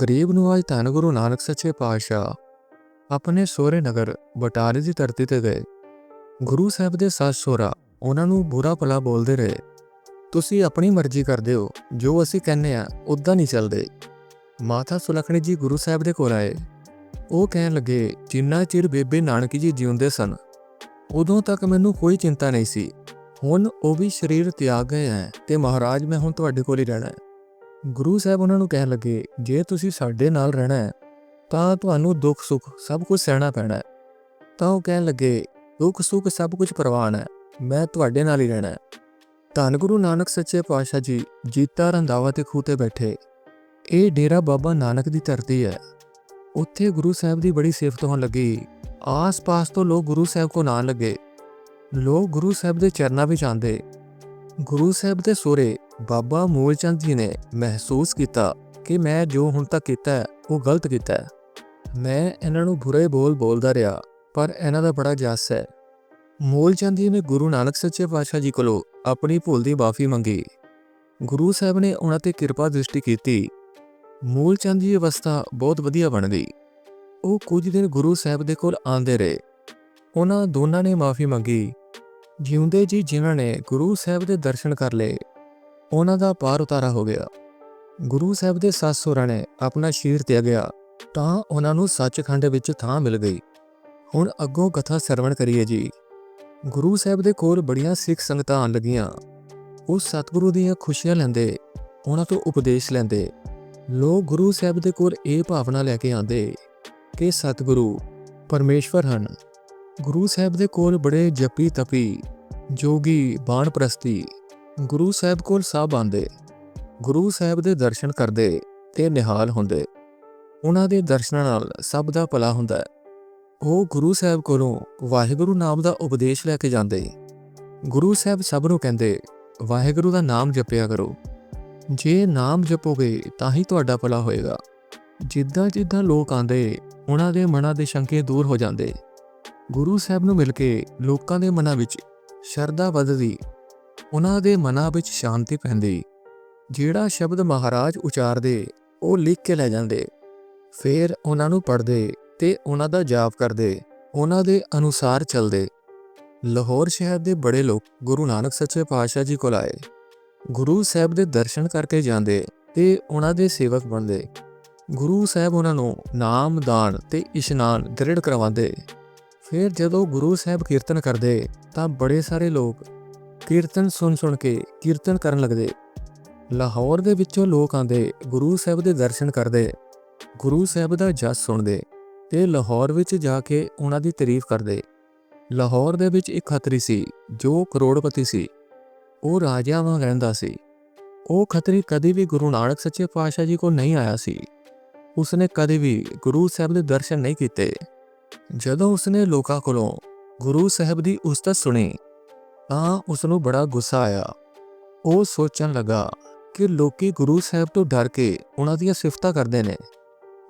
ਗਰੀਬ ਨੂੰ ਅੱਜ ਧੰਨ ਗੁਰੂ ਨਾਨਕ ਸੱਚੇ ਪਾਤਸ਼ਾਹ ਆਪਣੇ ਸੋਹਰੇ ਨਗਰ ਬਟਾਲੇ ਦੀ ਧਰਤੀ ਤੇ ਗਏ। ਗੁਰੂ ਸਾਹਿਬ ਦੇ ਸੱਸ ਸਹੁਰਾ ਉਹਨਾਂ ਨੂੰ ਬੁਰਾ ਭਲਾ ਬੋਲਦੇ ਰਹੇ। ਤੁਸੀਂ ਆਪਣੀ ਮਰਜ਼ੀ ਕਰਦੇ ਹੋ, ਜੋ ਅਸੀਂ ਕਹਿੰਨੇ ਆ ਉਦਾਂ ਨਹੀਂ ਚੱਲਦੇ। ਮਾਤਾ ਸੁਲੱਖਣੀ ਜੀ ਗੁਰੂ ਸਾਹਿਬ ਦੇ ਕੋਲ ਆਏ। ਉਹ ਕਹਿਣ ਲੱਗੇ, ਜਿੰਨਾ ਚਿਰ ਬੇਬੇ ਨਾਨਕੀ ਜੀ ਜਿਉਂਦੇ ਸਨ, ਉਦੋਂ ਤੱਕ ਮੈਨੂੰ ਕੋਈ ਚਿੰਤਾ ਨਹੀਂ ਸੀ। ਹੁਣ ਉਹ ਵੀ ਸਰੀਰ ਤਿਆਗ ਗਏ ਹੈ ਤੇ ਮਹਾਰਾਜ, ਮੈਂ ਹੁਣ ਤੁਹਾਡੇ ਕੋਲ ਹੀ ਰਹਿਣਾ ਹੈ। ਗੁਰੂ ਸਾਹਿਬ ਉਹਨਾਂ ਨੂੰ ਕਹਿਣ ਲੱਗੇ, ਜੇ ਤੁਸੀਂ ਸਾਡੇ ਨਾਲ ਰਹਿਣਾ ਹੈ, ਤਾਂ ਤੁਹਾਨੂੰ ਦੁੱਖ ਸੁੱਖ ਸਭ ਕੁਝ ਸਹਿਣਾ ਪੈਣਾ ਹੈ। ਤਾਂ ਉਹ ਕਹਿਣ ਲੱਗੇ, ਦੁੱਖ ਸੁੱਖ ਸਭ ਕੁਝ ਪ੍ਰਵਾਨ ਹੈ, ਮੈਂ ਤੁਹਾਡੇ ਨਾਲ ਹੀ ਰਹਿਣਾ ਹੈ। ਧੰਨ ਗੁਰੂ ਨਾਨਕ ਸੱਚੇ ਪਾਤਸ਼ਾਹ ਜੀ, ਜੀਤਾ ਰੰਦਾਵਾ ਤੇ ਖੂਹ ਤੇ ਬੈਠੇ। ਇਹ ਡੇਰਾ ਬਾਬਾ ਨਾਨਕ ਦੀ ਧਰਤੀ ਹੈ। ਉੱਥੇ ਗੁਰੂ ਸਾਹਿਬ ਦੀ ਬੜੀ ਸਿਫਤ ਹੋਣ ਲੱਗੀ। ਆਸ-ਪਾਸ ਤੋਂ ਲੋਕ ਗੁਰੂ ਸਾਹਿਬ ਕੋ ਨਾਲ ਲੱਗੇ। ਲੋਕ ਗੁਰੂ ਸਾਹਿਬ ਦੇ ਚਰਨਾਂ ਵਿੱਚ ਆਂਦੇ ਗੁਰੂ ਸਾਹਿਬ ਦੇ ਸੋਰੇ ਬਾਬਾ ਮੂਲ ਚੰਦ ਜੀ ਨੇ ਮਹਿਸੂਸ ਕੀਤਾ ਕਿ ਮੈਂ ਜੋ ਹੁਣ ਤੱਕ ਕੀਤਾ ਹੈ, ਉਹ ਗਲਤ ਕੀਤਾ ਹੈ। ਮੈਂ ਇਹਨਾਂ ਨੂੰ ਬੁਰੇ ਬੋਲ ਬੋਲਦਾ ਰਿਹਾ, ਪਰ ਇਹਨਾਂ ਦਾ ਬੜਾ ਜਸ ਹੈ। ਮੂਲ ਚੰਦ ਜੀ ਨੇ ਗੁਰੂ ਨਾਨਕ ਸੱਚੇ ਪਾਤਸ਼ਾਹ ਜੀ ਕੋਲੋਂ ਆਪਣੀ ਭੁੱਲ ਦੀ ਮਾਫੀ ਮੰਗੀ। ਗੁਰੂ ਸਾਹਿਬ ਨੇ ਉਹਨਾਂ ਤੇ ਕਿਰਪਾ ਦ੍ਰਿਸ਼ਟੀ ਕੀਤੀ। ਮੂਲ ਚੰਦ ਦੀ ਅਵਸਥਾ ਬਹੁਤ ਵਧੀਆ ਬਣ ਗਈ। ਉਹ ਕੁਝ ਦਿਨ ਗੁਰੂ ਸਾਹਿਬ ਦੇ ਕੋਲ ਆਂਦੇ ਰਹੇ। ਉਹਨਾਂ ਦੋਨਾਂ ਨੇ ਮਾਫੀ ਮੰਗੀ। ਜਿਉਂਦੇ ਜੀ ਜਿਨ੍ਹਾਂ ਨੇ ਗੁਰੂ ਸਾਹਿਬ ਦੇ ਦਰਸ਼ਨ ਕਰ ਲਏ, ਉਹਨਾਂ ਦਾ ਪਾਰ ਉਤਾਰਾ ਹੋ ਗਿਆ। ਗੁਰੂ ਸਾਹਿਬ ਦੇ ਸੱਸ ਸਹੁਰਾ ਨੇ ਆਪਣਾ ਸ਼ੀਰ ਤਿਆਗਿਆ, ਤਾਂ ਉਹਨਾਂ ਨੂੰ ਸੱਚਖੰਡ ਵਿੱਚ ਥਾਂ ਮਿਲ ਗਈ। ਹੁਣ ਅੱਗੋਂ ਕਥਾ ਸਰਵਣ ਕਰੀਏ ਜੀ। ਗੁਰੂ ਸਾਹਿਬ ਦੇ ਕੋਲ ਬੜੀਆਂ ਸਿੱਖ ਸੰਗਤਾਂ ਆਉਣ ਲੱਗੀਆਂ। ਉਹ ਸਤਿਗੁਰੂ ਦੀਆਂ ਖੁਸ਼ੀਆਂ ਲੈਂਦੇ, ਉਹਨਾਂ ਤੋਂ ਉਪਦੇਸ਼ ਲੈਂਦੇ। ਲੋਕ ਗੁਰੂ ਸਾਹਿਬ ਦੇ ਕੋਲ ਇਹ ਭਾਵਨਾ ਲੈ ਕੇ ਆਉਂਦੇ ਕਿ ਸਤਿਗੁਰੂ ਪਰਮੇਸ਼ਵਰ ਹਨ। ਗੁਰੂ ਸਾਹਿਬ ਦੇ ਕੋਲ ਬੜੇ ਜਪੀ ਤਪੀ ਜੋਗੀ ਬਾਣ ਪ੍ਰਸਤੀ ਗੁਰੂ ਸਾਹਿਬ ਕੋਲ ਸਭ ਆਂਦੇ ਗੁਰੂ ਸਾਹਿਬ ਦੇ ਦਰਸ਼ਨ ਕਰਦੇ ਤੇ ਨਿਹਾਲ ਹੁੰਦੇ। ਉਹਨਾਂ ਦੇ ਦਰਸ਼ਨਾਂ ਨਾਲ ਸਭ ਦਾ ਭਲਾ ਹੁੰਦਾ ਹੈ। ਉਹ ਗੁਰੂ ਸਾਹਿਬ ਕੋਲੋਂ ਵਾਹਿਗੁਰੂ ਨਾਮ ਦਾ ਉਪਦੇਸ਼ ਲੈ ਕੇ ਜਾਂਦੇ। ਗੁਰੂ ਸਾਹਿਬ ਸਭ ਨੂੰ ਕਹਿੰਦੇ, ਵਾਹਿਗੁਰੂ ਦਾ ਨਾਮ ਜਪਿਆ ਕਰੋ। ਜੇ ਨਾਮ ਜਪੋਗੇ ਤਾਂ ਹੀ ਤੁਹਾਡਾ ਭਲਾ ਹੋਏਗਾ। ਜਿੱਦਾਂ ਜਿੱਦਾਂ ਲੋਕ ਆਂਦੇ ਉਹਨਾਂ ਦੇ ਮਨਾਂ ਦੇ ਸ਼ੰਕੇ ਦੂਰ ਹੋ ਜਾਂਦੇ। ਗੁਰੂ ਸਾਹਿਬ ਨੂੰ ਮਿਲ ਕੇ ਲੋਕਾਂ ਦੇ ਮਨਾਂ ਵਿੱਚ ਸ਼ਰਧਾ ਵੱਧਦੀ, ਉਹਨਾਂ ਦੇ ਮਨਾਂ ਵਿੱਚ ਸ਼ਾਂਤੀ ਪੈਂਦੀ। ਜਿਹੜਾ ਸ਼ਬਦ ਮਹਾਰਾਜ ਉਚਾਰਦੇ, ਉਹ ਲਿਖ ਕੇ ਲੈ ਜਾਂਦੇ। ਫਿਰ ਉਹਨਾਂ ਨੂੰ ਪੜ੍ਹਦੇ ਤੇ ਉਹਨਾਂ ਦਾ ਜਾਪ ਕਰਦੇ, ਉਹਨਾਂ ਦੇ ਅਨੁਸਾਰ ਚੱਲਦੇ। ਲਾਹੌਰ ਸ਼ਹਿਰ ਦੇ ਬੜੇ ਲੋਕ ਗੁਰੂ ਨਾਨਕ ਸੱਚੇ ਪਾਤਸ਼ਾਹ ਜੀ ਕੋਲ ਆਏ। ਗੁਰੂ ਸਾਹਿਬ ਦੇ ਦਰਸ਼ਨ ਕਰਕੇ ਜਾਂਦੇ ਤੇ ਉਹਨਾਂ ਦੇ ਸੇਵਕ ਬਣਦੇ। ਗੁਰੂ ਸਾਹਿਬ ਉਹਨਾਂ ਨੂੰ ਨਾਮ, ਦਾਨ ਤੇ ਇਸ਼ਨਾਨ ਦ੍ਰਿੜ ਕਰਵਾਉਂਦੇ। ਫਿਰ ਜਦੋਂ ਗੁਰੂ ਸਾਹਿਬ ਕੀਰਤਨ ਕਰਦੇ ਤਾਂ ਬੜੇ ਸਾਰੇ ਲੋਕ ਕੀਰਤਨ ਸੁਣ ਸੁਣ ਕੇ ਕੀਰਤਨ ਕਰਨ ਲੱਗਦੇ। ਲਾਹੌਰ ਦੇ ਵਿੱਚੋਂ ਲੋਕ ਆਂਦੇ ਗੁਰੂ ਸਾਹਿਬ ਦੇ ਦਰਸ਼ਨ ਕਰਦੇ, ਗੁਰੂ ਸਾਹਿਬ ਦਾ ਜਸ ਸੁਣਦੇ ਤੇ ਲਾਹੌਰ ਵਿੱਚ ਜਾ ਕੇ ਉਹਨਾਂ ਦੀ ਤਾਰੀਫ ਕਰਦੇ। ਲਾਹੌਰ ਦੇ ਵਿੱਚ ਇੱਕ ਖੱਤਰੀ ਸੀ, ਜੋ ਕਰੋੜਪਤੀ ਸੀ। ਉਹ ਰਾਜਿਆਂ ਵਾਂਗ ਰਹਿੰਦਾ ਸੀ। ਉਹ ਖੱਤਰੀ ਕਦੇ ਵੀ ਗੁਰੂ ਨਾਨਕ ਸੱਚੇ ਪਾਤਸ਼ਾਹ ਜੀ ਕੋਲ ਨਹੀਂ ਆਇਆ ਸੀ। ਉਸਨੇ ਕਦੇ ਵੀ ਗੁਰੂ ਸਾਹਿਬ ਦੇ ਦਰਸ਼ਨ ਨਹੀਂ ਕੀਤੇ। ਜਦੋਂ ਉਸਨੇ ਲੋਕਾਂ ਕੋਲੋਂ ਗੁਰੂ ਸਾਹਿਬ ਦੀ ਉਸਤਤ ਸੁਣੀ, ਤਾਂ ਉਸ ਨੂੰ ਬੜਾ ਗੁੱਸਾ ਆਇਆ। ਉਹ ਸੋਚਣ ਲੱਗਾ ਕਿ ਲੋਕੀ ਗੁਰੂ ਸਾਹਿਬ ਤੋਂ ਡਰ ਕੇ ਉਹਨਾਂ ਦੀਆਂ ਸਿਫਤਾਂ ਕਰਦੇ ਨੇ।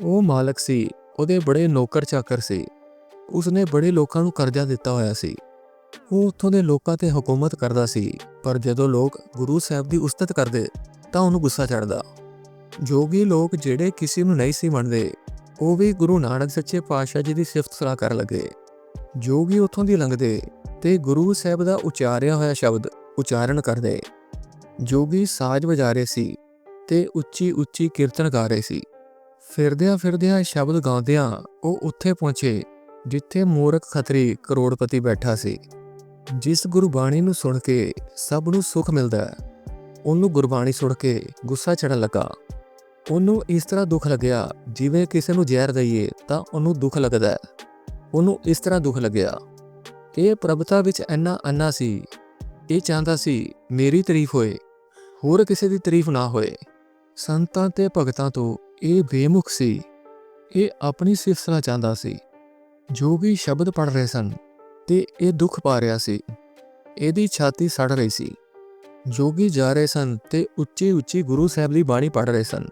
ਉਹ ਮਾਲਕ ਸੀ, ਉਹਦੇ ਬੜੇ ਨੌਕਰ ਚਾਕਰ ਸੀ। ਉਸਨੇ ਬੜੇ ਲੋਕਾਂ ਨੂੰ ਕਰਜ਼ਾ ਦਿੱਤਾ ਹੋਇਆ ਸੀ। ਉਹ ਉੱਥੋਂ ਦੇ ਲੋਕਾਂ ਤੇ ਹਕੂਮਤ ਕਰਦਾ ਸੀ, ਪਰ ਜਦੋਂ ਲੋਕ ਗੁਰੂ ਸਾਹਿਬ ਦੀ ਉਸਤਤ ਕਰਦੇ, ਤਾਂ ਉਹਨੂੰ ਗੁੱਸਾ ਚੜਦਾ ਜੋਗੀ ਲੋਕ ਜਿਹੜੇ ਕਿਸੇ ਨੂੰ ਨਹੀਂ ਸੀ ਮੰਨਦੇ, ਉਹ ਵੀ ਗੁਰੂ ਨਾਨਕ ਸੱਚੇ ਪਾਤਸ਼ਾਹ ਜੀ ਦੀ ਸਿਫਤ ਸਲਾਹ ਕਰਨ ਲੱਗੇ। ਜੋਗੀ ਉੱਥੋਂ ਦੀ ਲੰਘਦੇ ਤੇ ਗੁਰੂ ਸਾਹਿਬ ਦਾ ਉਚਾਰਿਆ ਹੋਇਆ ਸ਼ਬਦ ਉਚਾਰਨ ਕਰਦੇ ਜੋਗੀ ਸਾਜ਼ ਵਜਾ ਰਹੇ ਸੀ ਤੇ ਉੱਚੀ ਉੱਚੀ ਕੀਰਤਨ ਗਾ ਰਹੇ ਸੀ। ਫਿਰਦਿਆਂ ਫਿਰਦਿਆਂ ਸ਼ਬਦ ਗਾਉਂਦਿਆਂ ਉਹ ਉੱਥੇ ਪਹੁੰਚੇ, ਜਿੱਥੇ ਮੂਰਖ ਖਤਰੀ ਕਰੋੜਪਤੀ ਬੈਠਾ ਸੀ, ਜਿਸ ਗੁਰਬਾਣੀ ਨੂੰ ਸੁਣ ਕੇ ਸਭ ਨੂੰ ਸੁੱਖ ਮਿਲਦਾ ਹੈ। ਉਹਨੂੰ ਗੁਰਬਾਣੀ ਸੁਣ ਕੇ ਗੁੱਸਾ ਚੜਨ ਲੱਗਾ। ਉਹਨੂੰ ਇਸ ਤਰ੍ਹਾਂ ਦੁੱਖ ਲੱਗਿਆ, ਜਿਵੇਂ ਕਿਸੇ ਨੂੰ ਜ਼ਹਿਰ ਦਈਏ ਤਾਂ ਉਹਨੂੰ ਦੁੱਖ ਲੱਗਦਾ ਹੈ। ਉਹਨੂੰ ਇਸ ਤਰ੍ਹਾਂ ਦੁੱਖ ਲੱਗਿਆ ਇਹ ਪ੍ਰਭਤਾ ਵਿੱਚ ਇੰਨਾ ਅੰਨਾ ਸੀ, ਇਹ ਚਾਹੁੰਦਾ ਸੀ, ਮੇਰੀ ਤਾਰੀਫ ਹੋਏ, ਹੋਰ ਕਿਸੇ ਦੀ ਤਾਰੀਫ ਨਾ ਹੋਏ। ਸੰਤਾਂ ਤੇ ਭਗਤਾਂ ਤੋਂ ਇਹ ਬੇਮੁਖ ਸੀ। ਇਹ ਆਪਣੀ ਸਿਫਤਨਾ ਚਾਹੁੰਦਾ ਸੀ। ਜੋਗੀ ਸ਼ਬਦ ਪੜ ਰਹੇ ਸਨ ਤੇ ਇਹ ਦੁੱਖ ਪਾ ਰਿਹਾ ਸੀ। ਇਹਦੀ ਛਾਤੀ ਸੜ ਰਹੀ ਸੀ। ਜੋਗੀ ਜਾ ਰਹੇ ਸਨ ਤੇ ਉੱਚੀ ਉੱਚੀ ਗੁਰੂ ਸਾਹਿਬ ਦੀ ਬਾਣੀ ਪੜ ਰਹੇ ਸਨ।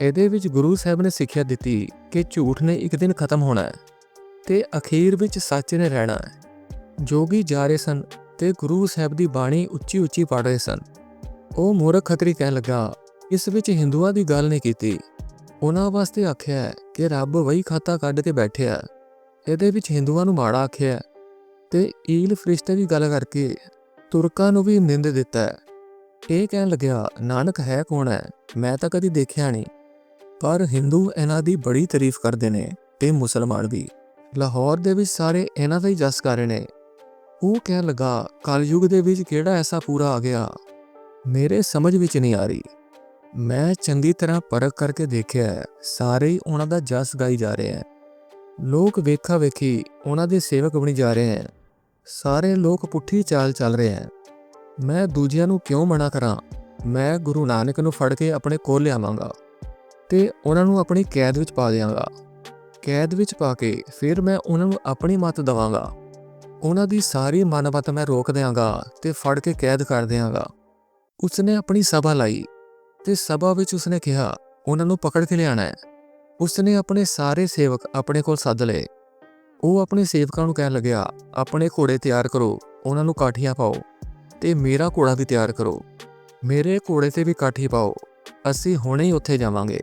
ਇਹਦੇ ਵਿੱਚ ਗੁਰੂ ਸਾਹਿਬ ਨੇ ਸਿੱਖਿਆ ਦਿੱਤੀ ਕਿ ਝੂਠ ਨੇ ਇੱਕ ਦਿਨ ਖਤਮ ਹੋਣਾ ਹੈ। ਤੇ ਅਖੀਰ ਵਿੱਚ ਸੱਚ ਨੇ ਰਹਿਣਾ ਹੈ। ਜੋਗੀ ਜਾ ਰਹੇ ਸਨ ਤੇ ਗੁਰੂ ਸਾਹਿਬ ਦੀ ਬਾਣੀ ਉੱਚੀ ਉੱਚੀ ਪੜ ਰਹੇ ਸਨ। ਉਹ ਮੂਰਖ ਖਤਰੀ ਕਹਿਣ ਲੱਗਾ, ਇਸ ਵਿੱਚ ਹਿੰਦੂਆਂ ਦੀ ਗੱਲ ਨਹੀਂ ਕੀਤੀ। ਉਹਨਾਂ ਵਾਸਤੇ ਆਖਿਆ ਕਿ ਰੱਬ ਵਹੀ ਖਾਤਾ ਕੱਢ ਕੇ ਬੈਠਿਆ ਇਹਦੇ ਵਿੱਚ ਹਿੰਦੂਆਂ ਨੂੰ ਮਾੜਾ ਆਖਿਆ ਹੈ ਤੇ ਈਲ ਫਰਿਸ਼ਤੇ ਦੀ ਗੱਲ ਕਰਕੇ ਤੁਰਕਾਂ ਨੂੰ ਵੀ ਨਿੰਦ ਦਿੱਤਾ ਇਹ ਕਹਿਣ ਲੱਗਿਆ, ਨਾਨਕ ਹੈ ਕੌਣ ਹੈ? ਮੈਂ ਤਾਂ ਕਦੀ ਦੇਖਿਆ ਨਹੀਂ। ਪਰ ਹਿੰਦੂ ਇਹਨਾਂ ਦੀ ਬੜੀ ਤਾਰੀਫ ਕਰਦੇ ਨੇ, ਤੇ ਮੁਸਲਮਾਨ ਵੀ। ਲਾਹੌਰ ਦੇ ਵਿੱਚ ਸਾਰੇ ਇਹਨਾਂ ਦਾ ਹੀ ਜਸ ਕਰ ਰਹੇ ਨੇ। ਉਹ ਕਹਿਣ ਲੱਗਾ, ਕਲਯੁਗ ਦੇ ਵਿੱਚ ਕਿਹੜਾ ਐਸਾ ਪੂਰਾ ਆ ਗਿਆ? ਮੇਰੇ ਸਮਝ ਵਿੱਚ ਨਹੀਂ ਆ ਰਹੀ। ਮੈਂ ਚੰਗੀ ਤਰ੍ਹਾਂ ਪਰਖ ਕਰਕੇ ਦੇਖਿਆ ਸਾਰੇ ਹੀ ਉਹਨਾਂ ਦਾ ਜਸ ਗਾਈ ਜਾ ਰਹੇ ਹੈ। ਲੋਕ ਵੇਖਾ ਵੇਖੀ ਉਹਨਾਂ ਦੇ ਸੇਵਕ ਬਣੀ ਜਾ ਰਹੇ ਹੈ। ਸਾਰੇ ਲੋਕ ਪੁੱਠੀ ਚਾਲ ਚੱਲ ਰਹੇ ਹੈ। ਮੈਂ ਦੂਜਿਆਂ ਨੂੰ ਕਿਉਂ ਮਨਾ ਕਰਾਂ? ਮੈਂ ਗੁਰੂ ਨਾਨਕ ਨੂੰ ਫੜ ਕੇ ਆਪਣੇ ਕੋਲ ਲਿਆਵਾਂਗਾ ਤੇ ਉਹਨਾਂ ਨੂੰ ਆਪਣੀ ਕੈਦ ਵਿੱਚ ਪਾ ਦਿਆਂਗਾ। ਕੈਦ ਵਿੱਚ ਪਾ ਕੇ ਫਿਰ ਮੈਂ ਉਹਨਾਂ ਨੂੰ ਆਪਣੀ ਮੱਤ ਦਵਾਂਗਾ। ਉਹਨਾਂ ਦੀ ਸਾਰੀ ਮਨਮਤ ਮੈਂ ਰੋਕ ਦਿਆਂਗਾ ਤੇ ਫੜ ਕੇ ਕੈਦ ਕਰ ਦਿਆਂਗਾ। ਉਸਨੇ ਆਪਣੀ ਸਭਾ ਲਾਈ ਤੇ ਸਭਾ ਵਿੱਚ ਉਸਨੇ ਕਿਹਾ, ਉਹਨਾਂ ਨੂੰ ਪਕੜ ਕੇ ਲਿਆਣਾ ਹੈ। ਉਸਨੇ ਆਪਣੇ ਸਾਰੇ ਸੇਵਕ ਆਪਣੇ ਕੋਲ ਸੱਦ ਲਏ। ਉਹ ਆਪਣੇ ਸੇਵਕਾਂ ਨੂੰ ਕਹਿਣ ਲੱਗਿਆ, ਆਪਣੇ ਘੋੜੇ ਤਿਆਰ ਕਰੋ, ਉਹਨਾਂ ਨੂੰ ਕਾਠੀਆਂ ਪਾਓ ਤੇ ਮੇਰਾ ਘੋੜਾ ਵੀ ਤਿਆਰ ਕਰੋ। ਮੇਰੇ ਘੋੜੇ ਤੇ ਵੀ ਕਾਠੀ ਪਾਓ, ਅਸੀਂ ਹੁਣੇ ਹੀ ਉੱਥੇ ਜਾਵਾਂਗੇ।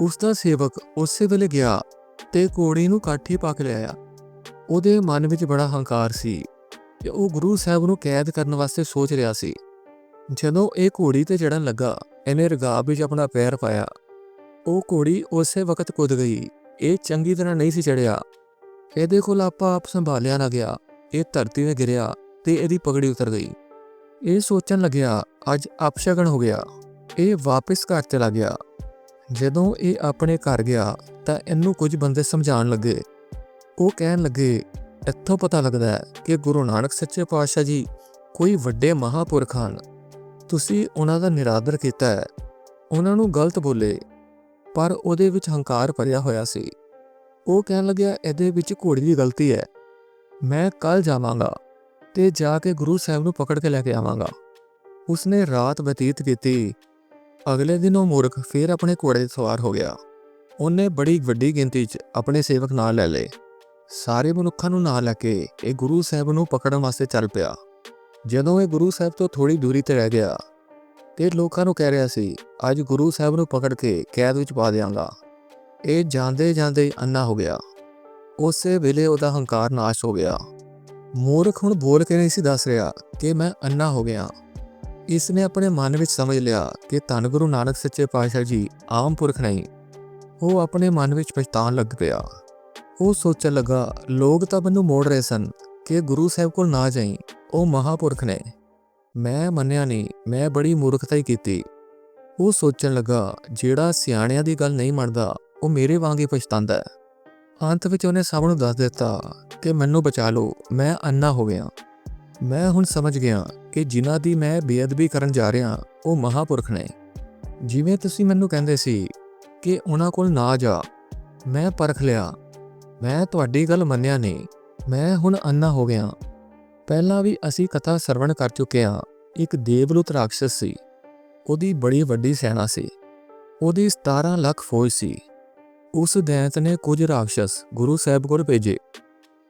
ਉਸ ਦਾ ਸੇਵਕ ਉਸੇ ਵੇਲੇ ਗਿਆ ਤੇ ਘੋੜੀ ਨੂੰ ਕਾਠੀ ਪਾ ਕੇ ਲਿਆਇਆ। ਉਹਦੇ ਮਨ ਵਿੱਚ ਬੜਾ ਹੰਕਾਰ ਸੀ ਕਿ ਉਹ ਗੁਰੂ ਸਾਹਿਬ ਨੂੰ ਕੈਦ ਕਰਨ ਵਾਸਤੇ ਸੋਚ ਰਿਹਾ ਸੀ। ਜਦੋਂ ਇਹ ਘੋੜੀ ਤੇ ਚੜਨ ਲੱਗਾ, ਇਹਨੇ ਰਗਾਬ ਵਿੱਚ ਆਪਣਾ ਪੈਰ ਪਾਇਆ। ਉਹ ਘੋੜੀ ਉਸੇ ਵਕਤ ਕੁੱਦ ਗਈ। ਇਹ ਚੰਗੀ ਤਰ੍ਹਾਂ ਨਹੀਂ ਸੀ ਚੜਿਆ ਇਹਦੇ ਕੋਲ ਆਪਾ ਆਪ ਸੰਭਾਲਿਆ ਨਾ ਗਿਆ। ਇਹ ਧਰਤੀ 'ਤੇ ਗਿਰਿਆ ਤੇ ਇਹਦੀ ਪਗੜੀ ਉਤਰ ਗਈ। ਇਹ ਸੋਚਣ ਲੱਗਿਆ, ਅੱਜ ਅਪਸ਼ਗਨ ਹੋ ਗਿਆ। ਇਹ ਵਾਪਸ ਘਰ ਚਲਾ ਗਿਆ। ਜਦੋਂ ਇਹ ਆਪਣੇ ਘਰ ਗਿਆ ਤਾਂ ਇਹਨੂੰ ਕੁਝ ਬੰਦੇ ਸਮਝਾਉਣ ਲੱਗੇ। ਉਹ ਕਹਿਣ ਲੱਗੇ, ਇੱਥੋਂ ਪਤਾ ਲੱਗਦਾ ਹੈ ਕਿ ਗੁਰੂ ਨਾਨਕ ਸੱਚੇ ਪਾਤਸ਼ਾਹ ਜੀ ਕੋਈ ਵੱਡੇ ਮਹਾਪੁਰਖ ਹਨ। ਤੁਸੀਂ ਉਹਨਾਂ ਦਾ ਨਿਰਾਦਰ ਕੀਤਾ ਹੈ। ਉਹਨਾਂ ਨੂੰ ਗਲਤ ਬੋਲੇ, ਪਰ ਉਹਦੇ ਵਿੱਚ ਹੰਕਾਰ ਭਰਿਆ ਹੋਇਆ ਸੀ। ਉਹ ਕਹਿਣ ਲੱਗਿਆ, ਇਹਦੇ ਵਿੱਚ ਘੋੜੀ ਦੀ ਗਲਤੀ ਹੈ। ਮੈਂ ਕੱਲ ਜਾਵਾਂਗਾ ਤੇ ਜਾ ਕੇ ਗੁਰੂ ਸਾਹਿਬ ਨੂੰ ਪਕੜ ਕੇ ਲੈ ਕੇ ਆਵਾਂਗਾ। ਉਸਨੇ ਰਾਤ ਬਤੀਤ ਕੀਤੀ। ਅਗਲੇ ਦਿਨ ਉਹ ਮੂਰਖ ਫੇਰ ਆਪਣੇ ਘੋੜੇ ਤੇ ਸਵਾਰ ਹੋ ਗਿਆ। ਉਹਨੇ ਬੜੀ ਵੱਡੀ ਗਿਣਤੀ 'ਚ ਆਪਣੇ ਸੇਵਕ ਨਾਲ ਲੈ ਲਏ। ਸਾਰੇ ਮਨੁੱਖਾਂ ਨੂੰ ਨਾਲ ਲੈ ਕੇ ਇਹ ਗੁਰੂ ਸਾਹਿਬ ਨੂੰ ਪਕੜਨ ਵਾਸਤੇ ਚੱਲ ਪਿਆ। ਜਦੋਂ ਇਹ ਗੁਰੂ ਸਾਹਿਬ ਤੋਂ ਥੋੜੀ ਦੂਰੀ ਤੇ ਰਹਿ ਗਿਆ ਤੇ ਲੋਕਾਂ ਨੂੰ ਕਹਿ ਰਿਹਾ ਸੀ, ਅੱਜ ਗੁਰੂ ਸਾਹਿਬ ਨੂੰ ਪਕੜ ਕੇ ਕੈਦ ਵਿੱਚ ਪਾ ਦਿਆਂਗਾ। ਇਹ ਜਾਂਦੇ ਜਾਂਦੇ ਅੰਨਾ ਹੋ ਗਿਆ। ਉਸੇ ਵੇਲੇ ਉਹਦਾ ਹੰਕਾਰ ਨਾਸ਼ ਹੋ ਗਿਆ। ਮੂਰਖ ਹੁਣ ਬੋਲ ਕੇ ਨਹੀਂ ਸੀ ਦੱਸ ਰਿਹਾ ਕਿ ਮੈਂ ਅੰਨਾ ਹੋ ਗਿਆ। ਇਸ ਨੇ ਆਪਣੇ ਮਨ ਵਿੱਚ ਸਮਝ ਲਿਆ ਕਿ ਧੰਨ ਗੁਰੂ ਨਾਨਕ ਸੱਚੇ ਪਾਤਸ਼ਾਹ ਜੀ ਆਮ ਪੁਰਖ ਨਹੀਂ। ਉਹ ਆਪਣੇ ਮਨ ਵਿੱਚ ਪਛਤਾਣ ਲੱਗ ਪਿਆ। ਉਹ ਸੋਚਣ ਲੱਗਾ, ਲੋਕ ਤਾਂ ਮੈਨੂੰ ਮੋੜ ਰਹੇ ਸਨ ਕਿ ਗੁਰੂ ਸਾਹਿਬ ਕੋਲ ਨਾ ਜਾਈ। ਉਹ ਮਹਾਪੁਰਖ ਨੇ। ਮੈਂ ਮੰਨਿਆ ਨਹੀਂ, ਮੈਂ ਬੜੀ ਮੂਰਖਤਾ ਹੀ ਕੀਤੀ। ਉਹ ਸੋਚਣ ਲੱਗਾ, ਜਿਹੜਾ ਸਿਆਣਿਆਂ ਦੀ ਗੱਲ ਨਹੀਂ ਮੰਨਦਾ, ਉਹ ਮੇਰੇ ਵਾਂਗ ਹੀ ਪਛਤਾਉਂਦਾ ਹੈ। ਅੰਤ ਵਿੱਚ ਉਹਨੇ ਸਭ ਨੂੰ ਦੱਸ ਦਿੱਤਾ ਕਿ, ਮੈਨੂੰ ਬਚਾ ਲਓ, ਮੈਂ ਅੰਨਾ ਹੋ ਗਿਆ। ਮੈਂ ਹੁਣ ਸਮਝ ਗਿਆ ਕਿ ਜਿਨ੍ਹਾਂ ਦੀ ਮੈਂ ਬੇਅਦਬੀ ਕਰਨ ਜਾ ਰਿਹਾ, ਉਹ ਮਹਾਪੁਰਖ ਨੇ। ਜਿਵੇਂ ਤੁਸੀਂ ਮੈਨੂੰ ਕਹਿੰਦੇ ਸੀ ਕਿ ਉਹਨਾਂ ਕੋਲ ਨਾ ਜਾ, ਮੈਂ ਪਰਖ ਲਿਆ। ਮੈਂ ਤੁਹਾਡੀ ਗੱਲ ਮੰਨਿਆ ਨਹੀਂ ਮੈਂ ਹੁਣ ਅੰਨਾ ਹੋ ਗਿਆ। ਪਹਿਲਾਂ ਵੀ ਅਸੀਂ ਕਥਾ ਸਰਵਣ ਕਰ ਚੁੱਕੇ ਹਾਂ, ਇੱਕ ਦੇਵਲੂਤ ਰਾਖਸ਼ ਸੀ। ਉਹਦੀ ਬੜੀ ਵੱਡੀ ਸੈਨਾ ਸੀ। ਉਹਦੀ 17 ਲੱਖ ਫੌਜ ਸੀ। ਉਸ ਦੈਂਤ ਨੇ ਕੁਝ ਰਾਖਸ਼ ਗੁਰੂ ਸਾਹਿਬ ਕੋਲ ਭੇਜੇ।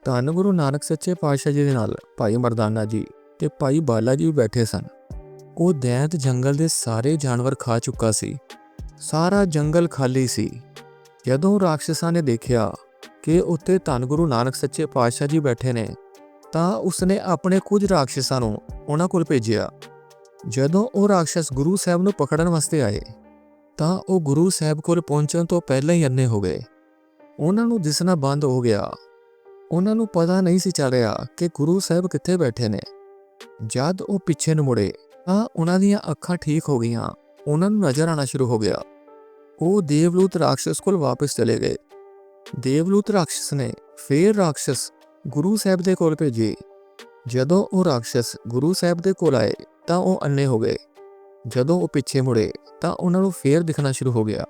ਧੰਨ ਗੁਰੂ ਨਾਨਕ ਸੱਚੇ ਪਾਤਸ਼ਾਹ ਜੀ ਦੇ ਨਾਲ, ਭਾਈ ਮਰਦਾਨਾ ਜੀ। ਤੇ ਭਾਈ ਬਾਲਾ ਜੀ ਵੀ ਬੈਠੇ ਸਨ। ਉਹ ਦੈਂਤ ਜੰਗਲ ਦੇ ਸਾਰੇ ਜਾਨਵਰ ਖਾ ਚੁੱਕਾ ਸੀ। ਸਾਰਾ ਜੰਗਲ ਖਾਲੀ ਸੀ। ਜਦੋਂ ਰਾਖਸ਼ਾਂ ਨੇ ਦੇਖਿਆ ਕਿ ਉੱਤੇ ਧੰਨ ਗੁਰੂ ਨਾਨਕ ਸੱਚੇ ਪਾਤਸ਼ਾਹ ਜੀ ਬੈਠੇ ਨੇ, ਤਾਂ ਉਸਨੇ ਆਪਣੇ ਕੁਝ ਰਾਖਸ਼ਾਂ ਨੂੰ ਉਹਨਾਂ ਕੋਲ ਭੇਜਿਆ। ਜਦੋਂ ਉਹ ਰਾਖਸ਼ ਗੁਰੂ ਸਾਹਿਬ ਨੂੰ ਪਕੜਨ ਵਾਸਤੇ ਆਏ, ਤਾਂ ਉਹ ਗੁਰੂ ਸਾਹਿਬ ਕੋਲ ਪਹੁੰਚਣ ਤੋਂ ਪਹਿਲਾਂ ਹੀ ਅੰਨੇ ਹੋ ਗਏ। ਉਹਨਾਂ ਨੂੰ ਦਿਸਣਾ ਬੰਦ ਹੋ ਗਿਆ। ਉਹਨਾਂ ਨੂੰ ਪਤਾ ਨਹੀਂ ਸੀ ਚੱਲ ਰਿਹਾ ਕਿ ਗੁਰੂ ਸਾਹਿਬ ਕਿੱਥੇ ਬੈਠੇ ਨੇ। ਜਦ ਉਹ ਪਿੱਛੇ ਨੂੰ ਮੁੜੇ ਤਾਂ ਉਹਨਾਂ ਦੀਆਂ ਅੱਖਾਂ ਠੀਕ ਹੋ ਗਈਆਂ। ਉਹਨਾਂ ਨੂੰ ਨਜ਼ਰ ਆਣਾ ਸ਼ੁਰੂ ਹੋ ਗਿਆ। ਉਹ ਦੇਵਲੂਤ ਰਾਖਸ਼ ਕੋਲ ਵਾਪਸ ਚਲੇ ਗਏ। ਦੇਵਲੂਤ ਰਾਖਸ਼ ਨੇ ਫੇਰ ਰਾਖਸ਼ ਗੁਰੂ ਸਾਹਿਬ ਦੇ ਕੋਲ ਭੇਜੇ। ਜਦੋਂ ਉਹ ਰਾਖਸ਼ ਗੁਰੂ ਸਾਹਿਬ ਦੇ ਕੋਲ ਆਏ ਤਾਂ ਉਹ ਅੰਨੇ ਹੋ ਗਏ। ਜਦੋਂ ਉਹ ਪਿੱਛੇ ਮੁੜੇ ਤਾਂ ਉਹਨਾਂ ਨੂੰ ਫੇਰ ਦਿਖਣਾ ਸ਼ੁਰੂ ਹੋ ਗਿਆ।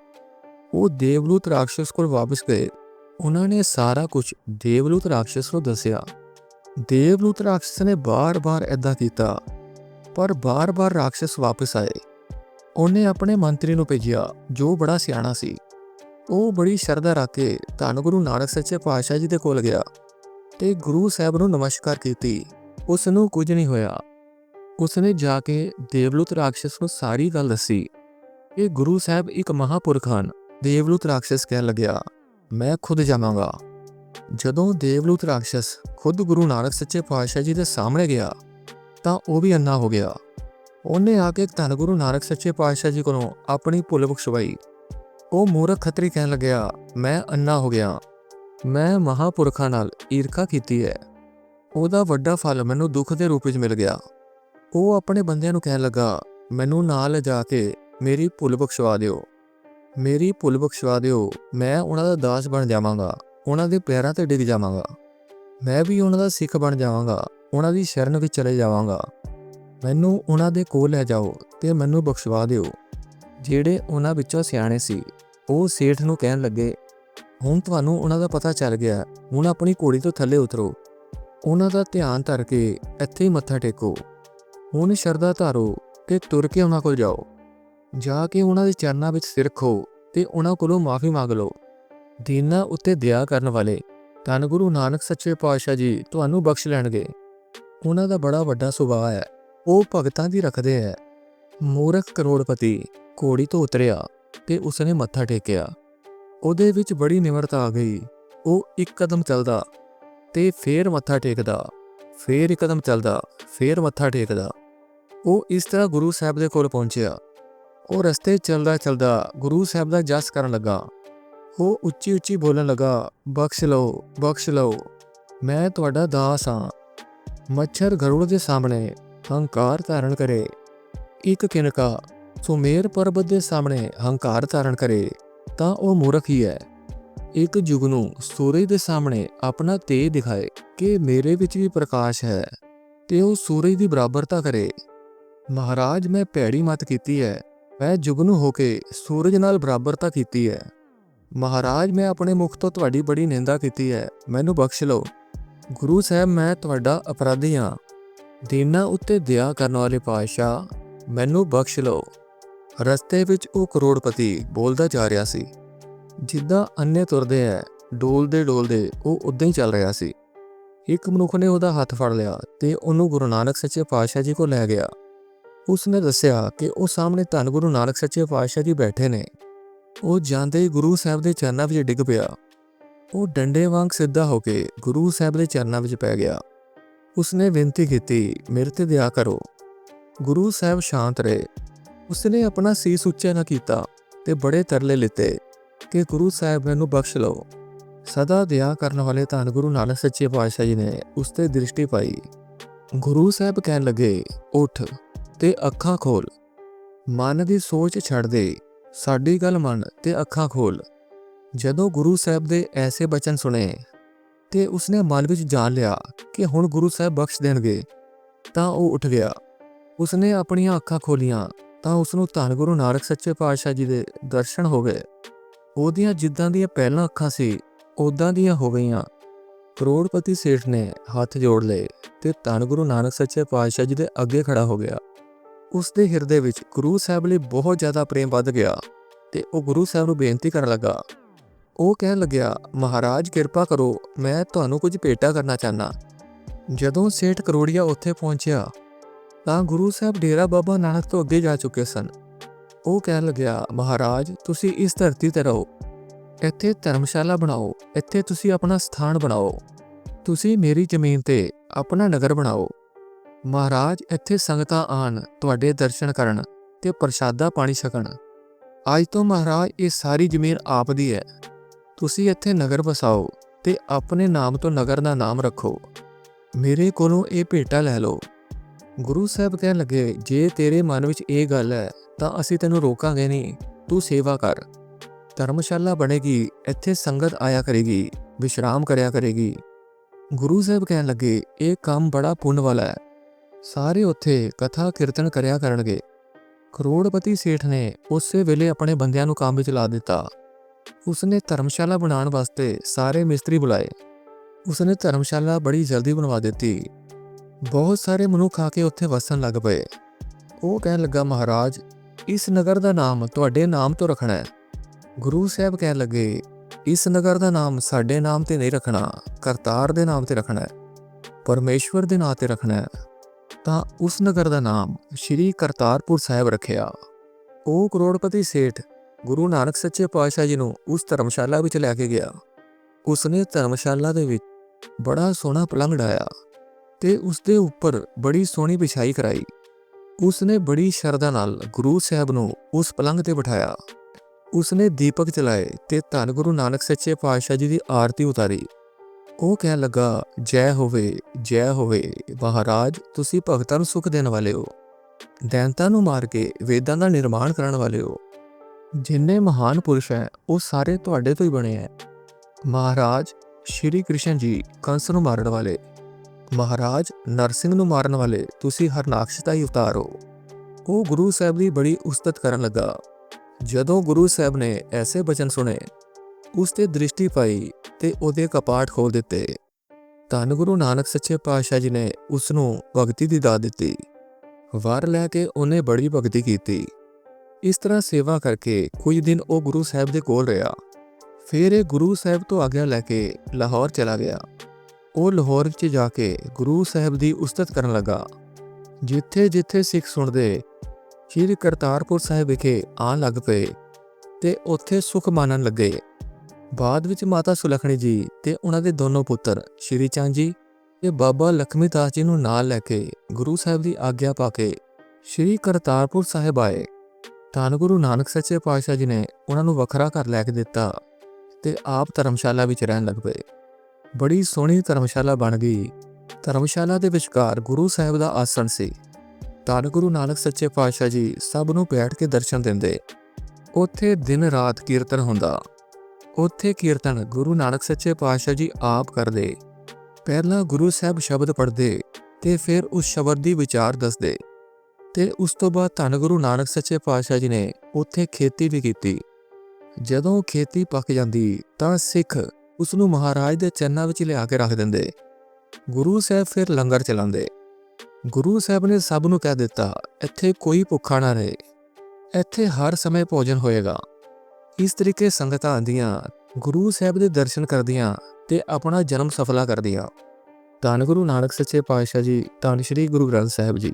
ਉਹ ਦੇਵਲੂਤ ਰਾਖਸ਼ ਕੋਲ ਵਾਪਸ ਗਏ। ਉਹਨਾਂ ਨੇ ਸਾਰਾ ਕੁਝ ਦੇਵਲੂਤ ਰਾਖਸ਼ ਨੂੰ ਦੱਸਿਆ। ਦੇਵਲੂਤ ਰਾਖਸ਼ ਨੇ ਬਾਰ-ਬਾਰ ਐਦਾਂ ਕੀਤਾ, ਪਰ ਬਾਰ-ਬਾਰ ਰਾਖਸ਼ ਵਾਪਸ ਆਏ। ਉਹਨੇ ਆਪਣੇ ਮੰਤਰੀ ਨੂੰ ਭੇਜਿਆ, ਜੋ ਬੜਾ ਸਿਆਣਾ ਸੀ। ਉਹ ਬੜੀ ਸ਼ਰਧਾ ਰੱਖ ਕੇ ਧੰਨ ਗੁਰੂ ਨਾਨਕ ਸੱਚੇ ਪਾਤਸ਼ਾਹ ਜੀ ਦੇ ਕੋਲ ਗਿਆ ਤੇ ਗੁਰੂ ਸਾਹਿਬ ਨੂੰ ਨਮਸਕਾਰ ਕੀਤੀ। ਉਸ ਨੂੰ ਕੁਝ ਨਹੀਂ ਹੋਇਆ। ਉਸਨੇ ਜਾ ਕੇ ਦੇਵਲੂਤ ਰਾਖਸ਼ ਨੂੰ ਸਾਰੀ ਗੱਲ ਦੱਸੀ। ਇਹ ਗੁਰੂ ਸਾਹਿਬ ਇੱਕ ਮਹਾਪੁਰਖ ਹਨ। ਦੇਵਲੂਤ ਰਾਖਸ਼ ਕਹਿਣ ਲੱਗਿਆ, ਮੈਂ ਖੁਦ ਜਾਵਾਂਗਾ। ਜਦੋਂ ਦੇਵਲੂਤ ਰਾਖਸ਼ ਖੁਦ ਗੁਰੂ ਨਾਨਕ ਸੱਚੇ ਪਾਤਸ਼ਾਹ ਜੀ ਦੇ ਸਾਹਮਣੇ ਗਿਆ, ਤਾਂ ਉਹ ਵੀ ਅੰਨਾ ਹੋ ਗਿਆ। ਉਹਨੇ ਆ ਕੇ ਧੰਨ ਗੁਰੂ ਨਾਨਕ ਸੱਚੇ ਪਾਤਸ਼ਾਹ ਜੀ ਕੋਲੋਂ ਆਪਣੀ ਭੁੱਲ ਬਖਸ਼ਵਾਈ। ਉਹ ਮੂਰਖ ਖੱਤਰੀ ਕਹਿਣ ਲੱਗਿਆ, ਮੈਂ ਅੰਨਾ ਹੋ ਗਿਆ। ਮੈਂ ਮਹਾਪੁਰਖਾਂ ਨਾਲ ਈਰਖਾ ਕੀਤੀ ਹੈ। ਉਹਦਾ ਵੱਡਾ ਫਲ ਮੈਨੂੰ ਦੁੱਖ ਦੇ ਰੂਪ ਵਿੱਚ ਮਿਲ ਗਿਆ। ਉਹ ਆਪਣੇ ਬੰਦਿਆਂ ਨੂੰ ਕਹਿਣ ਲੱਗਾ, ਮੈਨੂੰ ਨਾਲ ਲਿਜਾ ਕੇ ਮੇਰੀ ਭੁੱਲ ਬਖਸ਼ਵਾ ਦਿਓ। ਮੇਰੀ ਭੁੱਲ ਬਖਸ਼ਵਾ ਦਿਓ। ਮੈਂ ਉਹਨਾਂ ਦਾ ਦਾਸ ਬਣ ਜਾਵਾਂਗਾ। ਉਹਨਾਂ ਦੇ ਪੈਰਾਂ ਤੇ ਡਿੱਗ ਜਾਵਾਂਗਾ। ਮੈਂ ਵੀ ਉਹਨਾਂ ਦਾ ਸਿੱਖ ਬਣ ਜਾਵਾਂਗਾ, ਉਹਨਾਂ ਦੀ ਸ਼ਰਨ ਵਿੱਚ ਚਲੇ ਜਾਵਾਂਗਾ। ਮੈਨੂੰ ਉਹਨਾਂ ਦੇ ਕੋਲ ਲੈ ਜਾਓ ਤੇ ਮੈਨੂੰ ਬਖਸ਼ਵਾ ਦਿਓ। ਜਿਹੜੇ ਉਹਨਾਂ ਵਿੱਚੋਂ ਸਿਆਣੇ ਸੀ, ਉਹ ਸੇਠ ਨੂੰ ਕਹਿਣ ਲੱਗੇ, ਹੁਣ ਤੁਹਾਨੂੰ ਉਹਨਾਂ ਦਾ ਪਤਾ ਚੱਲ ਗਿਆ, ਹੁਣ ਆਪਣੀ ਘੋੜੀ ਤੋਂ ਥੱਲੇ ਉਤਰੋ। ਉਹਨਾਂ ਦਾ ਧਿਆਨ ਧਰ ਕੇ ਇੱਥੇ ਹੀ ਮੱਥਾ ਟੇਕੋ। ਹੁਣ ਸ਼ਰਧਾ ਧਾਰੋ ਤੇ ਤੁਰ ਕੇ ਉਹਨਾਂ ਕੋਲ ਜਾਓ। ਜਾ ਕੇ ਉਹਨਾਂ ਦੇ ਚਰਨਾਂ ਵਿੱਚ ਸਿਰ ਖੋ ਤੇ ਉਹਨਾਂ ਕੋਲੋਂ ਮਾਫੀ ਮੰਗ ਲਓ। ਦੀਨਾ ਉੱਤੇ ਦਇਆ ਕਰਨ ਵਾਲੇ, ਧੰਨ ਗੁਰੂ ਨਾਨਕ ਸੱਚੇ ਪਾਤਸ਼ਾਹ ਜੀ ਤੁਹਾਨੂੰ ਬਖਸ਼ ਲੈਣਗੇ। ਉਹਨਾਂ ਦਾ ਬੜਾ ਵੱਡਾ ਸੁਭਾਅ ਹੈ, ਉਹ ਭਗਤਾਂ ਦੀ ਰੱਖਦੇ ਹੈ। ਮੂਰਖ ਕਰੋੜਪਤੀ ਘੋੜੀ ਤੋਂ ਉਤਰਿਆ ਤੇ ਉਸਨੇ ਮੱਥਾ ਟੇਕਿਆ। ਉਹਦੇ ਵਿੱਚ ਬੜੀ ਨਿਮਰਤਾ ਆ ਗਈ। ਉਹ ਇੱਕ ਕਦਮ ਚੱਲਦਾ ਤੇ ਫੇਰ ਮੱਥਾ ਟੇਕਦਾ, ਫੇਰ ਇੱਕ ਕਦਮ ਚੱਲਦਾ, ਫੇਰ ਮੱਥਾ ਟੇਕਦਾ। ਉਹ ਇਸ ਤਰ੍ਹਾਂ ਗੁਰੂ ਸਾਹਿਬ ਦੇ ਕੋਲ ਪਹੁੰਚਿਆ। ਉਹ ਰਸਤੇ ਚੱਲਦਾ ਚੱਲਦਾ ਗੁਰੂ ਸਾਹਿਬ ਦਾ ਜਸ ਕਰਨ ਲੱਗਾ। ਉਹ ਉੱਚੀ ਉੱਚੀ ਬੋਲਣ ਲੱਗਾ, ਬਖਸ਼ ਲਓ ਬਖਸ਼ ਲਓ, ਮੈਂ ਤੁਹਾਡਾ ਦਾਸ ਹਾਂ। ਮੱਛਰ ਗਰੁੜ ਦੇ ਸਾਹਮਣੇ ਹੰਕਾਰ ਧਾਰਨ ਕਰੇ। ਇੱਕ ਕਿਨਕਾ ਸੁਮੇਰ ਪਰਬਤ ਦੇ ਸਾਹਮਣੇ ਹੰਕਾਰ ਧਾਰਨ ਕਰੇ, ਤਾਂ ਉਹ ਮੂਰਖ ਹੀ ਹੈ। ਇੱਕ ਜੁਗਨੂ ਸੂਰਜ ਦੇ ਸਾਹਮਣੇ ਆਪਣਾ ਤੇਜ ਦਿਖਾਏ ਕਿ ਮੇਰੇ ਵਿੱਚ ਵੀ ਪ੍ਰਕਾਸ਼ ਹੈ ਤੇ ਉਹ ਸੂਰਜ ਦੀ ਬਰਾਬਰਤਾ ਕਰੇ। ਮਹਾਰਾਜ, ਮੈਂ ਭੈੜੀ ਮਤ ਕੀਤੀ ਹੈ। ਮੈਂ ਜੁਗਨੂ ਹੋ ਕੇ ਸੂਰਜ ਨਾਲ ਬਰਾਬਰਤਾ ਕੀਤੀ ਹੈ। ਮਹਾਰਾਜ, ਮੈਂ ਆਪਣੇ ਮੁਖ ਤੋਂ ਤੁਹਾਡੀ ਬੜੀ ਨਿੰਦਾ ਕੀਤੀ ਹੈ। ਮੈਨੂੰ ਬਖਸ਼ ਲਓ। ਗੁਰੂ ਸਾਹਿਬ, ਮੈਂ ਤੁਹਾਡਾ ਅਪਰਾਧੀ ਹਾਂ। ਦੀਨਾ ਉੱਤੇ ਦਇਆ ਕਰਨ ਵਾਲੇ ਪਾਤਸ਼ਾਹ, ਮੈਨੂੰ ਬਖਸ਼ ਲਓ। ਰਸਤੇ ਵਿੱਚ ਉਹ ਕਰੋੜਪਤੀ ਬੋਲਦਾ ਜਾ ਰਿਹਾ ਸੀ। ਜਿੱਦਾਂ ਅੰਨੇ ਤੁਰਦੇ ਐ ਡੋਲਦੇ ਡੋਲਦੇ ਉਹ ਉਦਾਂ ਹੀ ਚੱਲ ਰਿਹਾ ਸੀ। ਇੱਕ ਮਨੁੱਖ ਨੇ ਉਹਦਾ ਹੱਥ ਫੜ ਲਿਆ ਤੇ ਉਹਨੂੰ ਗੁਰੂ ਨਾਨਕ ਸੱਚੇ ਪਾਤਸ਼ਾਹ ਜੀ ਕੋਲ ਲੈ ਗਿਆ। ਉਸ ਨੇ ਦੱਸਿਆ ਕਿ ਉਹ ਸਾਹਮਣੇ ਧੰਨ ਗੁਰੂ ਨਾਨਕ ਸੱਚੇ ਪਾਤਸ਼ਾਹ ਜੀ ਬੈਠੇ ਨੇ। ਉਹ ਜਾਂਦੇ ਹੀ ਗੁਰੂ ਸਾਹਿਬ ਦੇ ਚਰਨਾਂ ਵਿੱਚ ਡਿੱਗ ਪਿਆ। ਉਹ ਡੰਡੇ ਵਾਂਗ ਸਿੱਧਾ ਹੋ ਕੇ ਗੁਰੂ ਸਾਹਿਬ ਦੇ ਚਰਨਾਂ ਵਿੱਚ ਪੈ ਗਿਆ। ਉਸਨੇ ਬੇਨਤੀ ਕੀਤੀ, ਮੇਰੇ ਤੇ ਦਇਆ ਕਰੋ। ਗੁਰੂ ਸਾਹਿਬ ਸ਼ਾਂਤ ਰਹੇ। ਉਸਨੇ ਆਪਣਾ ਸੀਸ ਉੱਚਾ ਨਾ ਕੀਤਾ ਤੇ ਬੜੇ ਤਰਲੇ ਲਿੱਤੇ ਕਿ ਗੁਰੂ ਸਾਹਿਬ ਮੈਨੂੰ ਬਖਸ਼ ਲਓ। ਸਦਾ ਦਇਆ ਕਰਨ ਵਾਲੇ ਧੰਨ ਗੁਰੂ ਨਾਨਕ ਸੱਚੇ ਪਾਤਸ਼ਾਹ ਜੀ ਨੇ ਉਸ ਤੇ ਦ੍ਰਿਸ਼ਟੀ ਪਾਈ। ਗੁਰੂ ਸਾਹਿਬ ਕਹਿਣ ਲੱਗੇ, ਉੱਠ ਤੇ ਅੱਖਾਂ ਖੋਲ। ਮਨ ਦੀ ਸੋਚ ਛੱਡ ਦੇ। ਸਾਡੀ ਗੱਲ ਮੰਨ ਤੇ ਅੱਖਾਂ ਖੋਲ। ਜਦੋਂ ਗੁਰੂ ਸਾਹਿਬ ਦੇ ਐਸੇ ਬਚਨ ਸੁਣੇ ਤੇ ਉਸਨੇ ਮਨ ਵਿੱਚ ਜਾਣ ਲਿਆ ਕਿ ਹੁਣ ਗੁਰੂ ਸਾਹਿਬ ਬਖਸ਼ ਦੇਣਗੇ, ਤਾਂ ਉਹ ਉੱਠ ਗਿਆ। ਉਸਨੇ ਆਪਣੀਆਂ ਅੱਖਾਂ ਖੋਲੀਆਂ ਤਾਂ ਉਸ ਨੂੰ ਧੰਨ ਗੁਰੂ ਨਾਨਕ ਸੱਚੇ ਪਾਤਸ਼ਾਹ ਜੀ ਦੇ ਦਰਸ਼ਨ ਹੋ ਗਏ। ਉਹਦੀਆਂ ਜਿੱਦਾਂ ਦੀਆਂ ਪਹਿਲਾਂ ਅੱਖਾਂ ਸੀ ਉਦਾਂ ਦੀਆਂ ਹੋ ਗਈਆਂ। ਕਰੋੜਪਤੀ ਸੇਠ ਨੇ ਹੱਥ ਜੋੜ ਲਏ ਤੇ ਧੰਨ ਗੁਰੂ ਨਾਨਕ ਸੱਚੇ ਪਾਤਸ਼ਾਹ ਜੀ ਦੇ ਅੱਗੇ ਖੜਾ ਹੋ ਗਿਆ। ਉਸ ਦੇ ਹਿਰਦੇ ਵਿੱਚ ਗੁਰੂ ਸਾਹਿਬ ਲਈ ਬਹੁਤ ਜ਼ਿਆਦਾ ਪ੍ਰੇਮ ਵੱਧ ਗਿਆ ਤੇ ਉਹ ਗੁਰੂ ਸਾਹਿਬ ਨੂੰ ਬੇਨਤੀ ਕਰਨ ਲੱਗਾ। ਉਹ ਕਹਿਣ ਲੱਗਿਆ, ਮਹਾਰਾਜ, ਕਿਰਪਾ ਕਰੋ, ਮੈਂ ਤੁਹਾਨੂੰ ਕੁਝ ਭੇਟਾ ਕਰਨਾ ਚਾਹਨਾ ਜਦੋਂ ਸੇਠ ਕਰੋੜੀਆ ਉੱਥੇ ਪਹੁੰਚਿਆ, ਤਾਂ ਗੁਰੂ ਸਾਹਿਬ ਡੇਰਾ ਬਾਬਾ ਨਾਨਕ ਤੋਂ ਅੱਗੇ ਜਾ ਚੁੱਕੇ ਸਨ। ਉਹ ਕਹਿਣ ਲੱਗਿਆ, ਮਹਾਰਾਜ, ਤੁਸੀਂ ਇਸ ਧਰਤੀ ਤੇ ਰਹੋ। ਇੱਥੇ ਧਰਮਸ਼ਾਲਾ ਬਣਾਓ, ਇੱਥੇ ਤੁਸੀਂ ਆਪਣਾ ਸਥਾਨ ਬਣਾਓ। ਤੁਸੀਂ ਮੇਰੀ ਜ਼ਮੀਨ ਤੇ ਆਪਣਾ ਨਗਰ ਬਣਾਓ। ਮਹਾਰਾਜ, ਇੱਥੇ ਸੰਗਤਾਂ ਆਣ, ਤੁਹਾਡੇ ਦਰਸ਼ਨ ਕਰਨ ਤੇ ਪ੍ਰਸ਼ਾਦਾ ਪਾਣੀ ਛਕਣ। ਅੱਜ ਤੋਂ ਮਹਾਰਾਜ, ਇਹ ਸਾਰੀ ਜ਼ਮੀਨ ਆਪ ਦੀ ਹੈ। ਤੁਸੀਂ ਇੱਥੇ ਨਗਰ ਵਸਾਓ ਤੇ ਆਪਣੇ ਨਾਮ ਤੋਂ ਨਗਰ ਦਾ ਨਾਮ ਰੱਖੋ। ਮੇਰੇ ਕੋਲੋਂ ਇਹ ਭੇਟਾ ਲੈ ਲਓ। ਗੁਰੂ ਸਾਹਿਬ ਕਹਿਣ ਲੱਗੇ, ਜੇ ਤੇਰੇ ਮਨ ਵਿੱਚ ਇਹ ਗੱਲ ਹੈ, ਤਾਂ ਅਸੀਂ ਤੈਨੂੰ ਰੋਕਾਂਗੇ ਨਹੀਂ। ਤੂੰ ਸੇਵਾ ਕਰ। ਧਰਮਸ਼ਾਲਾ ਬਣੇਗੀ, ਇੱਥੇ ਸੰਗਤ ਆਇਆ ਕਰੇਗੀ, ਵਿਸ਼ਰਾਮ ਕਰਿਆ ਕਰੇਗੀ। ਗੁਰੂ ਸਾਹਿਬ ਕਹਿਣ ਲੱਗੇ, ਇਹ ਕੰਮ ਬੜਾ ਪੁੰਨ ਵਾਲਾ ਹੈ। ਸਾਰੇ ਉੱਥੇ ਕਥਾ ਕੀਰਤਨ ਕਰਿਆ ਕਰਨਗੇ। ਕਰੋੜਪਤੀ ਸੇਠ ਨੇ ਉਸੇ ਵੇਲੇ ਆਪਣੇ ਬੰਦਿਆਂ ਨੂੰ ਕੰਮ ਵਿੱਚ ਲਾ ਦਿੱਤਾ। ਉਸਨੇ ਧਰਮਸ਼ਾਲਾ ਬਣਾਉਣ ਵਾਸਤੇ ਸਾਰੇ ਮਿਸਤਰੀ ਬੁਲਾਏ। ਉਸਨੇ ਧਰਮਸ਼ਾਲਾ ਬੜੀ ਜਲਦੀ ਬਣਵਾ ਦਿੱਤੀ। ਬਹੁਤ ਸਾਰੇ ਮਨੁੱਖ ਆ ਕੇ ਉੱਥੇ ਵਸਣ ਲੱਗ ਪਏ। ਉਹ ਕਹਿਣ ਲੱਗਾ, ਮਹਾਰਾਜ, ਇਸ ਨਗਰ ਦਾ ਨਾਮ ਤੁਹਾਡੇ ਨਾਮ ਤੋਂ ਰੱਖਣਾ ਹੈ। ਗੁਰੂ ਸਾਹਿਬ ਕਹਿਣ ਲੱਗੇ, ਇਸ ਨਗਰ ਦਾ ਨਾਮ ਸਾਡੇ ਨਾਮ ਤੇ ਨਹੀਂ ਰੱਖਣਾ, ਕਰਤਾਰ ਦੇ ਨਾਮ ਤੇ ਰੱਖਣਾ ਹੈ। ਪਰਮੇਸ਼ਵਰ ਦੇ ਨਾਮ ਤੇ ਰੱਖਣਾ ਹੈ। ਤਾਂ ਉਸ ਨਗਰ ਦਾ ਨਾਮ ਸ਼੍ਰੀ ਕਰਤਾਰਪੁਰ ਸਾਹਿਬ ਰੱਖਿਆ। ਉਹ ਕਰੋੜਪਤੀ ਸੇਠ ਗੁਰੂ ਨਾਨਕ ਸੱਚੇ ਪਾਤਸ਼ਾਹ ਜੀ ਨੂੰ ਉਸ ਧਰਮਸ਼ਾਲਾ ਵਿੱਚ ਲੈ ਕੇ ਗਿਆ। ਉਸਨੇ ਧਰਮਸ਼ਾਲਾ ਦੇ ਵਿੱਚ ਬੜਾ ਸੋਹਣਾ ਪਲੰਘ ਡਾਇਆ ਤੇ ਉਸ ਦੇ ਉੱਪਰ ਬੜੀ ਸੋਹਣੀ ਵਿਛਾਈ ਕਰਾਈ। ਉਸਨੇ ਬੜੀ ਸ਼ਰਧਾ ਨਾਲ ਗੁਰੂ ਸਾਹਿਬ ਨੂੰ ਉਸ ਪਲੰਘ ਤੇ ਬਿਠਾਇਆ। ਉਸਨੇ ਦੀਪਕ ਚਲਾਏ ਤੇ ਧੰਨ ਗੁਰੂ ਨਾਨਕ ਸੱਚੇ ਪਾਤਸ਼ਾਹ ਜੀ ਦੀ ਆਰਤੀ ਉਤਾਰੀ। ਉਹ ਕਹਿਣ ਲੱਗਾ, ਜੈ ਹੋਵੇ ਜੈ ਹੋਵੇ, ਮਹਾਰਾਜ, ਤੁਸੀਂ ਭਗਤਾਂ ਨੂੰ ਸੁਖ ਦੇਣ ਵਾਲੇ ਹੋ, ਦੈਂਤਾਂ ਨੂੰ ਮਾਰ ਕੇ ਵੇਦਾਂ ਦਾ ਨਿਰਮਾਣ ਕਰਨ ਵਾਲੇ ਹੋ। ਜਿੰਨੇ ਮਹਾਨ ਪੁਰਸ਼ ਹੈ, ਉਹ ਸਾਰੇ ਤੁਹਾਡੇ ਤੋਂ ਹੀ ਬਣੇ ਹੈ। ਮਹਾਰਾਜ, ਸ਼੍ਰੀ ਕ੍ਰਿਸ਼ਨ ਜੀ ਕੰਸ ਨੂੰ ਮਾਰਨ ਵਾਲੇ, ਮਹਾਰਾਜ ਨਰਸਿੰਘ ਨੂੰ ਮਾਰਨ ਵਾਲੇ, ਤੁਸੀਂ ਹਰਨਾਕਸ਼ਤਾ ਹੀ ਅਵਤਾਰ ਹੋ। ਉਹ ਗੁਰੂ ਸਾਹਿਬ ਦੀ ਬੜੀ ਉਸਤਤ ਕਰਨ ਲੱਗਾ। ਜਦੋਂ ਗੁਰੂ ਸਾਹਿਬ ਨੇ ਐਸੇ ਬਚਨ ਸੁਣੇ ਉਸ ਤੇ ਦ੍ਰਿਸ਼ਟੀ ਪਾਈ ਤੇ ਉਹਦੇ ਕਪਾਟ ਖੋਲ ਦਿੱਤੇ। ਧੰਨ ਗੁਰੂ ਨਾਨਕ ਸੱਚੇ ਪਾਤਸ਼ਾਹ ਜੀ ਨੇ ਉਸ ਨੂੰ ਭਗਤੀ ਦੀ ਦਾਤ ਦਿੱਤੀ। ਵਾਰ ਲੈ ਕੇ ਉਹਨੇ ਬੜੀ ਭਗਤੀ ਕੀਤੀ। ਇਸ ਤਰ੍ਹਾਂ ਸੇਵਾ ਕਰਕੇ ਕੁਝ ਦਿਨ ਉਹ ਗੁਰੂ ਸਾਹਿਬ ਦੇ ਕੋਲ ਰਿਹਾ। ਫਿਰ ਇਹ ਗੁਰੂ ਸਾਹਿਬ ਤੋਂ ਆਗਿਆ ਲੈ ਕੇ ਲਾਹੌਰ ਚਲਾ ਗਿਆ। ਉਹ ਲਾਹੌਰ ਵਿੱਚ ਜਾ ਕੇ ਗੁਰੂ ਸਾਹਿਬ ਦੀ ਉਸਤਤ ਕਰਨ ਲੱਗਾ। ਜਿੱਥੇ ਜਿੱਥੇ ਸਿੱਖ ਸੁਣਦੇ, ਸ਼੍ਰੀ ਕਰਤਾਰਪੁਰ ਸਾਹਿਬ ਵਿਖੇ ਆਉਣ ਲੱਗ ਪਏ ਤੇ ਉੱਥੇ ਸੁਖ ਮਾਨਣ ਲੱਗੇ। ਬਾਅਦ ਵਿੱਚ ਮਾਤਾ ਸੁਲਖਣੀ ਜੀ ਤੇ ਉਹਨਾਂ ਦੇ ਦੋਨੋਂ ਪੁੱਤਰ, ਸ਼੍ਰੀ ਚੰਦ ਜੀ ਤੇ ਬਾਬਾ ਲਖਮੀ ਦਾਸ ਜੀ ਨੂੰ ਨਾਲ ਲੈ ਕੇ ਗੁਰੂ ਸਾਹਿਬ ਦੀ ਆਗਿਆ ਪਾ ਕੇ ਸ਼੍ਰੀ ਕਰਤਾਰਪੁਰ ਸਾਹਿਬ ਆਏ। ਧੰਨ ਗੁਰੂ ਨਾਨਕ ਸੱਚੇ ਪਾਤਸ਼ਾਹ ਜੀ ਨੇ ਉਹਨਾਂ ਨੂੰ ਵੱਖਰਾ ਘਰ ਲੈ ਕੇ ਦਿੱਤਾ ਤੇ ਆਪ ਧਰਮਸ਼ਾਲਾ ਵਿੱਚ ਰਹਿਣ ਲੱਗ ਪਏ। ਬੜੀ ਸੋਹਣੀ ਧਰਮਸ਼ਾਲਾ ਬਣ ਗਈ। ਧਰਮਸ਼ਾਲਾ ਦੇ ਵਿਚਕਾਰ ਗੁਰੂ ਸਾਹਿਬ ਦਾ ਆਸਣ ਸੀ। ਧੰਨ ਗੁਰੂ ਨਾਨਕ ਸੱਚੇ ਪਾਤਸ਼ਾਹ ਜੀ ਸਭ ਨੂੰ ਬੈਠ ਕੇ ਦਰਸ਼ਨ ਦਿੰਦੇ। ਉੱਥੇ ਦਿਨ ਰਾਤ ਕੀਰਤਨ ਹੁੰਦਾ। ਉੱਥੇ ਕੀਰਤਨ ਗੁਰੂ ਨਾਨਕ ਸੱਚੇ ਪਾਤਸ਼ਾਹ ਜੀ ਆਪ ਕਰਦੇ। ਪਹਿਲਾਂ ਗੁਰੂ ਸਾਹਿਬ ਸ਼ਬਦ ਪੜ੍ਹਦੇ ਤੇ ਫਿਰ ਉਸ ਸ਼ਬਦ ਦੀ ਵਿਚਾਰ ਦੱਸਦੇ। ਤੇ ਉਸ ਤੋਂ ਬਾਅਦ ਧੰਨ ਗੁਰੂ ਨਾਨਕ ਸੱਚੇ ਪਾਤਸ਼ਾਹ ਜੀ ਨੇ ਉੱਥੇ ਖੇਤੀ ਵੀ ਕੀਤੀ। ਜਦੋਂ ਖੇਤੀ ਪੱਕ ਜਾਂਦੀ ਤਾਂ ਸਿੱਖ ਉਸ ਨੂੰ ਮਹਾਰਾਜ ਦੇ ਚਰਨਾਂ ਵਿੱਚ ਲਿਆ ਕੇ ਰੱਖ ਦਿੰਦੇ। ਗੁਰੂ ਸਾਹਿਬ ਫਿਰ ਲੰਗਰ ਚਲਾਉਂਦੇ। ਗੁਰੂ ਸਾਹਿਬ ਨੇ ਸਭ ਨੂੰ ਕਹਿ ਦਿੱਤਾ, ਇੱਥੇ ਕੋਈ ਭੁੱਖਾ ਨਾ ਰਹੇ। ਇੱਥੇ ਹਰ ਸਮੇਂ ਭੋਜਨ ਹੋਏਗਾ। ਇਸ ਤਰੀਕੇ ਸੰਗਤਾਂ ਆਂਦੀਆਂ ਗੁਰੂ ਸਾਹਿਬ ਦੇ ਦਰਸ਼ਨ ਕਰਦੀਆਂ ਤੇ ਆਪਣਾ ਜਨਮ ਸਫਲਾ ਕਰਦੀਆਂ। ਧੰਨ ਗੁਰੂ ਨਾਨਕ ਸੱਚੇ ਪਾਤਸ਼ਾਹ ਜੀ, ਧੰਨ ਸ਼੍ਰੀ ਗੁਰੂ ਗ੍ਰੰਥ ਸਾਹਿਬ ਜੀ।